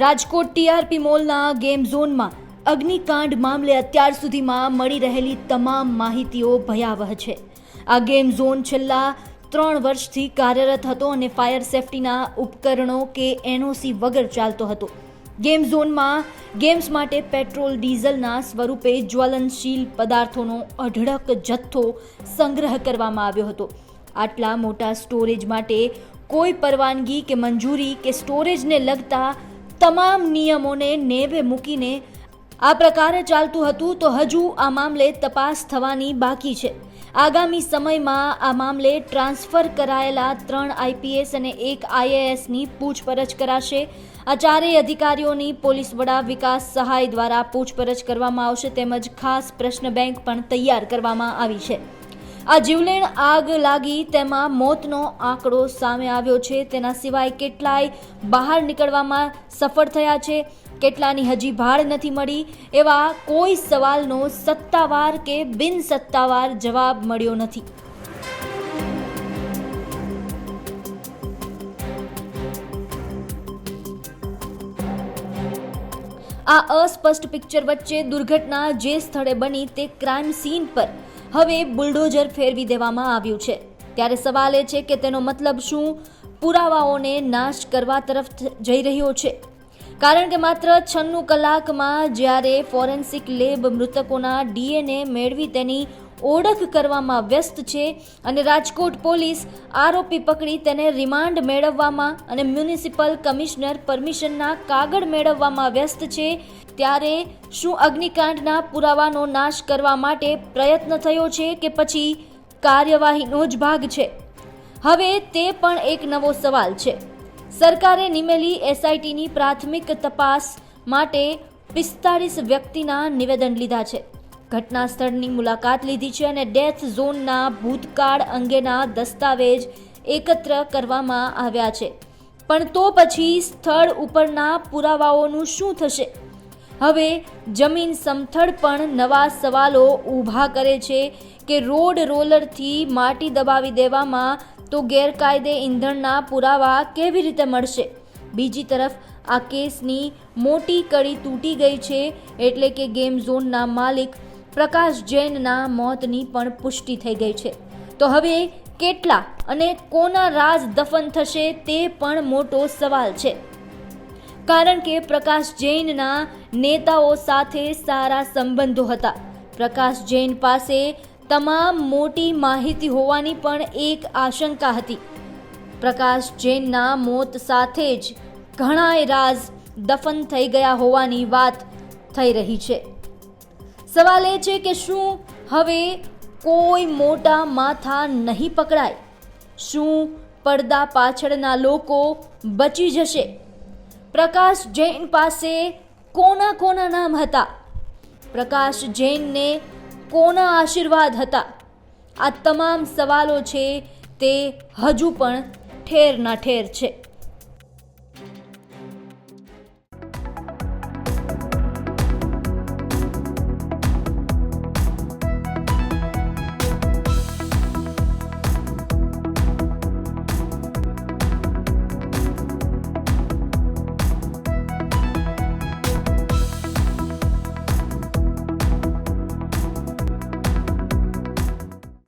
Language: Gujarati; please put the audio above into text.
રાજકોટ ટીઆરપી મોલના ગેમ ઝોનમાં અગ્નિકાંડ મામલે અત્યાર સુધીમાં મળી રહેલી તમામ માહિતીઓ ભયાવહ છે. આ ગેમ ઝોન છેલ્લા ત્રણ વર્ષથી કાર્યરત હતો અને ફાયર સેફટીના ઉપકરણો કે એનઓસી વગર ચાલતો હતો. ગેમ ઝોનમાં ગેમ્સ માટે પેટ્રોલ, ડીઝલના સ્વરૂપે જ્વલનશીલ પદાર્થોનો અઢળક જથ્થો સંગ્રહ કરવામાં આવ્યો હતો. આટલા મોટા સ્ટોરેજ માટે કોઈ પરવાનગી કે મંજૂરી કે સ્ટોરેજને લગતા તમામ નિયમોને નેવે મૂકીને આ પ્રકારે ચાલતું હતું તો હજુ આ મામલે તપાસ થવાની બાકી છે. આગામી સમયમાં આ મામલે ટ્રાન્સફર કરાયેલા ત્રણ આઈપીએસ અને એક આઈએએસની પૂછપરછ કરાશે. આ ચારેય અધિકારીઓની પોલીસ વડા વિકાસ સહાય દ્વારા પૂછપરછ કરવામાં આવશે તેમજ ખાસ પ્રશ્ન બેંક પણ તૈયાર કરવામાં આવી છે. આ જીવલેણ આગ લાગી તેમાં મોતનો આંકડો સામે આવ્યો છે. તેના સિવાય કેટલાય બહાર નીકળવામાં સફળ થયા છે. કેટલાની હજી ભાડ નથી મળી એવા કોઈ સવાલનો સત્તાવાર કે બિન સત્તાવાર જવાબ મળ્યો નથી. આ અસ્પષ્ટ પિક્ચર વચ્ચે દુર્ઘટના જે સ્થળે બની તે ક્રાઇમ સીન પર હવે બુલડોઝર ફેરવી દેવામાં આવ્યું છે. ત્યારે સવાલ એ છે કે તેનો મતલબ શું? પુરાવાઓને નાશ કરવા તરફ જઈ રહ્યો છે. કારણ કે માત્ર છન્નું કલાકમાં જ્યારે ફોરેન્સિક લેબ મૃતકોના ડીએનએ મેળવી તેની ઓળખ કરવામાં વ્યસ્ત છે અને રાજકોટ પોલીસ આરોપી પકડી તેને રિમાન્ડ મેળવવામાં અને મ્યુનિસિપલ કમિશનર પરમિશનના કાગળ મેળવવામાં વ્યસ્ત છે. ત્યારે શું અગ્નિકાંડના પુરાવાનો નાશ કરવા માટે પ્રયત્ન થયો છે કે પછી કાર્યવાહીનો જ ભાગ છે? હવે તે પણ એક નવો સવાલ છે. સરકારે નિમેલી એસઆઈટીની પ્રાથમિક તપાસ માટે પિસ્તાળીસ વ્યક્તિના નિવેદન લીધા છે. ઘટના સ્થળની મુલાકાત લીધી છે અને ડેથ ઝોનના ભૂતકાળ અંગેના દસ્તાવેજ એકત્ર કરવામાં આવ્યા છે. પણ તો પછી સ્થળ ઉપરના પુરાવાઓનું શું થશે? હવે જમીન સમથળ પણ નવા સવાલો ઊભા કરે છે કે રોડ રોલરથી માટી દબાવી દેવામાં તો ગેરકાયદે ઈંધણના પુરાવા કેવી રીતે મળશે? બીજી તરફ, આ કેસની મોટી કડી તૂટી ગઈ છે એટલે કે ગેમ ઝોનના માલિક પ્રકાશ જૈનના મોતની પણ પુષ્ટિ થઈ ગઈ છે. તો હવે કેટલા અને કોના રાજ દફન થશે તે પણ મોટો સવાલ છે. કારણ કે પ્રકાશ જૈનના નેતાઓ સાથે સારા સંબંધો હતા. પ્રકાશ જૈન પાસે તમામ મોટી માહિતી હોવાની પણ એક આશંકા હતી. પ્રકાશ જૈનના મોત સાથે જ ઘણાય રાજ દફન થઈ ગયા હોવાની વાત થઈ રહી છે. સવાલ એ છે કે શું હવે કોઈ મોટા માથા નહીં પકડાય? શું પડદા પાછળના લોકો બચી જશે? પ્રકાશ જૈન પાસે કોના કોના નામ હતા? પ્રકાશ જૈનને કોના આશીર્વાદ હતા? આ તમામ સવાલો છે તે હજુ પણ ઠેરના ઠેર છે.